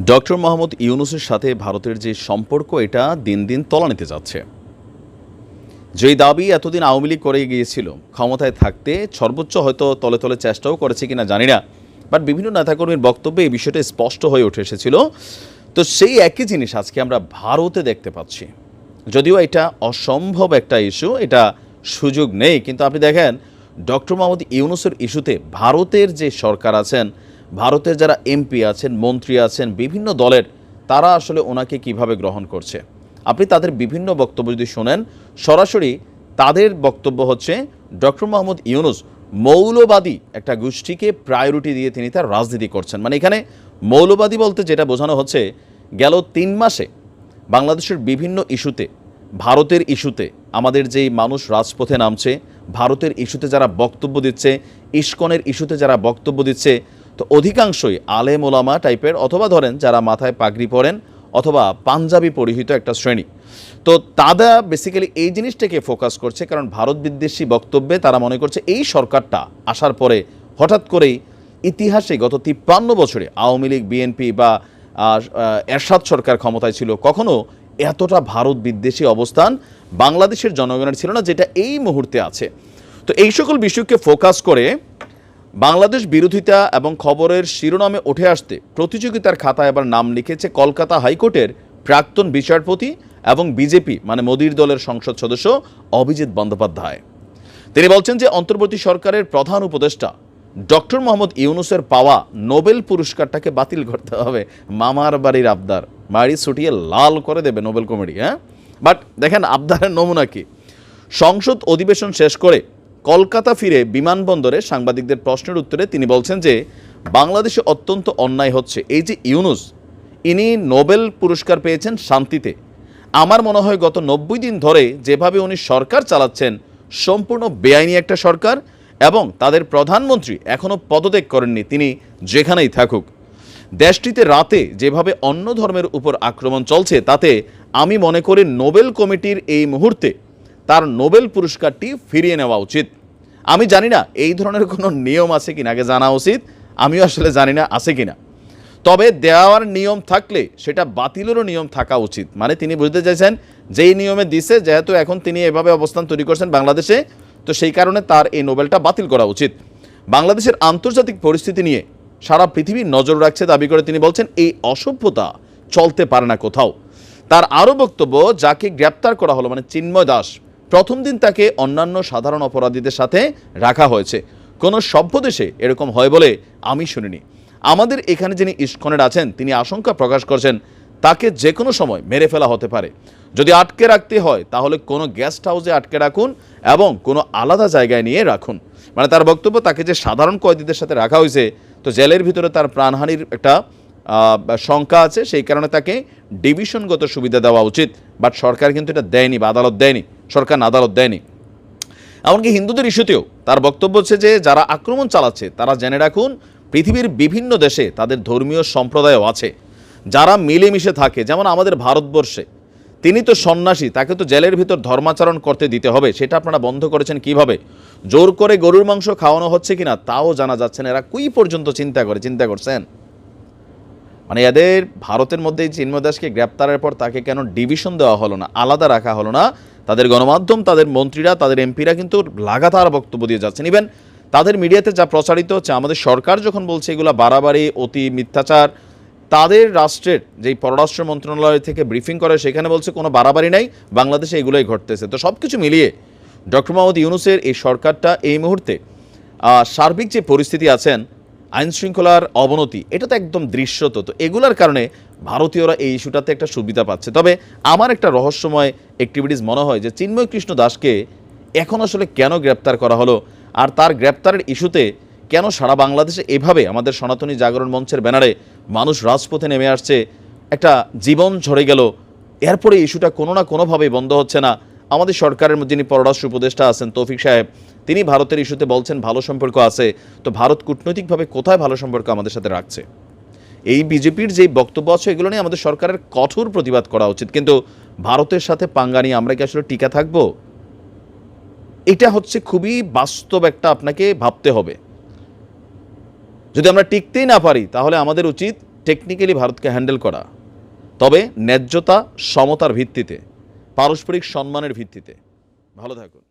Doctor Mohammad ইউনুসের সাথে ভারতের যে সম্পর্ক, এটা দিন দিন তলানিতে যাচ্ছে। যেই দাবি এতদিন আওয়ামী লীগ করে গিয়েছিল, ক্ষমতায় থাকতে সর্বোচ্চ হয়তো তলে তলে চেষ্টাও করেছে কিনা জানি না, বাট বিভিন্ন নেতাকর্মীর বক্তব্যে এই বিষয়টা স্পষ্ট হয়ে উঠে এসেছিল। তো সেই একই জিনিস আজকে আমরা ভারতে দেখতে পাচ্ছি। যদিও এটা অসম্ভব একটা ইস্যু, এটা সুযোগ নেই, কিন্তু আপনি দেখেন, ডক্টর মোহাম্মদ ইউনুসের ইস্যুতে ভারতের যে সরকার আছেন ভারতের যারা এমপি আছেন, মন্ত্রী আছেন, বিভিন্ন দলের, তারা আসলে ওনাকে কীভাবে গ্রহণ করছে? আপনি তাদের বিভিন্ন বক্তব্য যদি শোনেন, সরাসরি তাদের বক্তব্য হচ্ছে ডক্টর মোহাম্মদ ইউনুস মৌলবাদী একটা গোষ্ঠীকে প্রায়োরিটি দিয়ে তিনি তার রাজনীতি করছেন। মানে এখানে মৌলবাদী বলতে যেটা বোঝানো হচ্ছে, গেল তিন মাসে বাংলাদেশের বিভিন্ন ইস্যুতে, ভারতের ইস্যুতে আমাদের যেই মানুষ রাজপথে নামছে, ভারতের ইস্যুতে যারা বক্তব্য দিচ্ছে, ইস্কনের ইস্যুতে যারা বক্তব্য দিচ্ছে তো অধিকাংশই আলেম ওলামা টাইপের অথবা ধরেন যারা মাথায় পাগড়ি পরেন অথবা পাঞ্জাবি পরিহিত একটা শ্রেণি। তো তারা বেসিক্যালি এই জিনিসটাকে ফোকাস করছে কারণ ভারত বিদ্বেষী বক্তব্যে তারা মনে করছে এই সরকারটা আসার পরে হঠাৎ করেই ইতিহাসে গত তিপ্পান্ন বছরে আওয়ামী লীগ বিএনপি বা এরশাদ সরকার ক্ষমতায় ছিল, কখনো এতটা ভারত বিদ্বেষী অবস্থান বাংলাদেশের জনগণের ছিল না যেটা এই মুহূর্তে আছে। তো এই সকল বিষয়কে ফোকাস করে বাংলাদেশ বিরোধিতা এবং খবরের শিরোনামে উঠে আসতে প্রতিযোগিতার খাতায় এবার নাম লিখেছে কলকাতা হাইকোর্টের প্রাক্তন বিচারপতি এবং বিজেপি মানে মোদীর দলের সংসদ সদস্য অভিজিৎ বন্দ্যোপাধ্যায়। তিনি বলছেন যে অন্তর্বর্তী সরকারের প্রধান উপদেষ্টা ডক্টর মোহাম্মদ ইউনুসের পাওয়া নোবেল পুরস্কারটাকে বাতিল করতে হবে। মামার বাড়ির আবদার। বাড়ি ছুটিয়ে লাল করে দেবে নোবেল কমেডি হ্যাঁ? বাট দেখেন, আবদারের নমুনা কি? সংসদ অধিবেশন শেষ করে কলকাতা ফিরে বিমানবন্দরে সাংবাদিকদের প্রশ্নের উত্তরে তিনি বলছেন যে, বাংলাদেশে অত্যন্ত অন্যায় হচ্ছে। এই যে ইউনুস, ইনি নোবেল পুরস্কার পেয়েছেন শান্তিতে। আমার মনে হয় গত নব্বই দিন ধরে যেভাবে উনি সরকার চালাচ্ছেন, সম্পূর্ণ বেআইনি একটা সরকার এবং তাদের প্রধানমন্ত্রী এখনও পদত্যাগ করেননি, তিনি যেখানেই থাকুক। দেশটিতে রাতে যেভাবে অন্য ধর্মের উপর আক্রমণ চলছে, তাতে আমি মনে করি নোবেল কমিটির এই মুহূর্তে তার নোবেল পুরস্কারটি ফিরিয়ে নেওয়া উচিত। আমি জানি না, এই ধরনের কোনো নিয়ম আছে কিনা, আগে জানা উচিত। আমিও আসলে জানি না, আছে কিনা। তবে দেওয়ার নিয়ম থাকলে সেটা বাতিলেরও নিয়ম থাকা উচিত। মানে তিনি বুঝতে চাইছেন, যেই নিয়মে দিছে, যেহেতু এখন তিনি এভাবে অবস্থান তৈরি করছেন বাংলাদেশে, তো সেই কারণে তার এই নোবেলটা বাতিল করা উচিত। বাংলাদেশের আন্তর্জাতিক পরিস্থিতি নিয়ে সারা পৃথিবী নজর রাখছে দাবি করে তিনি বলছেন, এই অসভ্যতা চলতে পারে না কোথাও। তার আরও বক্তব্য, যাকে গ্রেপ্তার করা হলো মানে চিন্ময় দাস প্রথম দিন তাকে অন্যান্য সাধারণ অপরাধীদের সাথে রাখা হয়েছে। কোনো সভ্য দেশে এরকম হয় বলে আমি শুনিনি। আমাদের এখানে যিনি ইস্কনের আছেন, তিনি আশঙ্কা প্রকাশ করছেন, তাকে যে কোনো সময় মেরে ফেলা হতে পারে। যদি আটকে রাখতে হয়, তাহলে কোনো গেস্ট হাউসে আটকে রাখুন এবং কোনো আলাদা জায়গায় নিয়ে রাখুন। মানে তার বক্তব্য, তাকে যে সাধারণ কয়েদিদের সাথে রাখা হয়েছে, তো জেলের ভিতরে তার প্রাণহানির একটা শঙ্কা আছে। সেই কারণে তাকে ডিভিশনগত সুবিধা দেওয়া উচিত। বাট সরকার কিন্তু এটা দেয়নি বা আদালত দেয়নি। সরকার আদালত দেয়নি। এমনকি হিন্দুদের ইস্যুতেও তার বক্তব্য হচ্ছে যে, যারা আক্রমণ চালাচ্ছে, তারা জেনে রাখুন, পৃথিবীর বিভিন্ন দেশে তাদের ধর্মীয় সম্প্রদায়ও আছে। যারা মিলেমিশে থাকে, যেমন আমাদের ভারতবর্ষে, তিনি তো সন্ন্যাসী, তাকে তো জেলের ভিতর ধর্মাচরণ করতে দিতে হবে, সেটা আপনারা বন্ধ করেছেন কীভাবে? জোর করে গরুর মাংস খাওয়ানো হচ্ছে কিনা, তাও জানা যাচ্ছে না। এরা কুই পর্যন্ত চিন্তা করে, চিন্তা করছেন? মানে এদের ভারতের মধ্যে চিন্ময় দাসকে গ্রেপ্তারের পর তাকে কেন ডিভিশন দেওয়া হলো না, আলাদা রাখা হলো না? তাদের গণমাধ্যম, তাদের মন্ত্রীরা, তাদের এমপিরা কিন্তু লাগাতার বক্তব্য দিয়ে যাচ্ছেন। ইভেন তাদের মিডিয়াতে যা প্রচারিত হচ্ছে, আমাদের সরকার যখন বলছে এগুলো বাড়াবাড়ি, অতি মিথ্যাচার, তাদের রাষ্ট্রের যেই পররাষ্ট্র মন্ত্রণালয় থেকে ব্রিফিং করে, সেখানে বলছে কোনো বাড়াবাড়ি নাই, বাংলাদেশে এগুলোই ঘটতেছে। তো সব কিছু মিলিয়ে ডক্টর মোহাম্মদ ইউনুসের এই সরকারটা এই মুহূর্তে সার্বিক যে পরিস্থিতি আছেন, আইন শৃঙ্খলার অবনতি, এটা তো একদম দৃশ্যত। তো এগুলার কারণে ভারতীয়রা এই ইস্যুটাতে একটা সুবিধা পাচ্ছে। তবে আমার একটা রহস্যময় অ্যাক্টিভিটিস মনে হয় যে চিন্ময় কৃষ্ণ দাসকে এখন আসলে কেন গ্রেপ্তার করা হলো? আর তার গ্রেপ্তারের ইস্যুতে কেন সারা বাংলাদেশে এভাবে আমাদের সনাতনী জাগরণ মঞ্চের ব্যানারে মানুষ রাজপথে নেমে আসছে? একটা জীবন ঝরে গেল। এরপরে ইস্যুটা কোনো না কোনোভাবেই বন্ধ হচ্ছে না। আমাদের সরকারের যিনি পররাষ্ট্র উপদেষ্টা আছেন তৌফিক সাহেব, তিনি ভারতের ইস্যুতে বলছেন ভালো সম্পর্ক আছে। তো ভারত কূটনৈতিকভাবে কোথায় ভালো সম্পর্ক আমাদের সাথে রাখছে? এই বিজেপির যে বক্তব্য আছে, এগুলো নিয়ে আমাদের সরকারের কঠোর প্রতিবাদ করা উচিত। কিন্তু ভারতের সাথে পাঙ্গা নিয়ে আমরা কি আসলে টিকা থাকব? এটা হচ্ছে খুবই বাস্তব একটা আপনাকে ভাবতে হবে। যদি আমরা টিকতেই না পারি, তাহলে আমাদের উচিত টেকনিক্যালি ভারতকে হ্যান্ডেল করা। তবে ন্যায্যতা, সমতার ভিত্তিতে, পারস্পরিক সম্মানের ভিত্তিতে। ভালো থাকুন।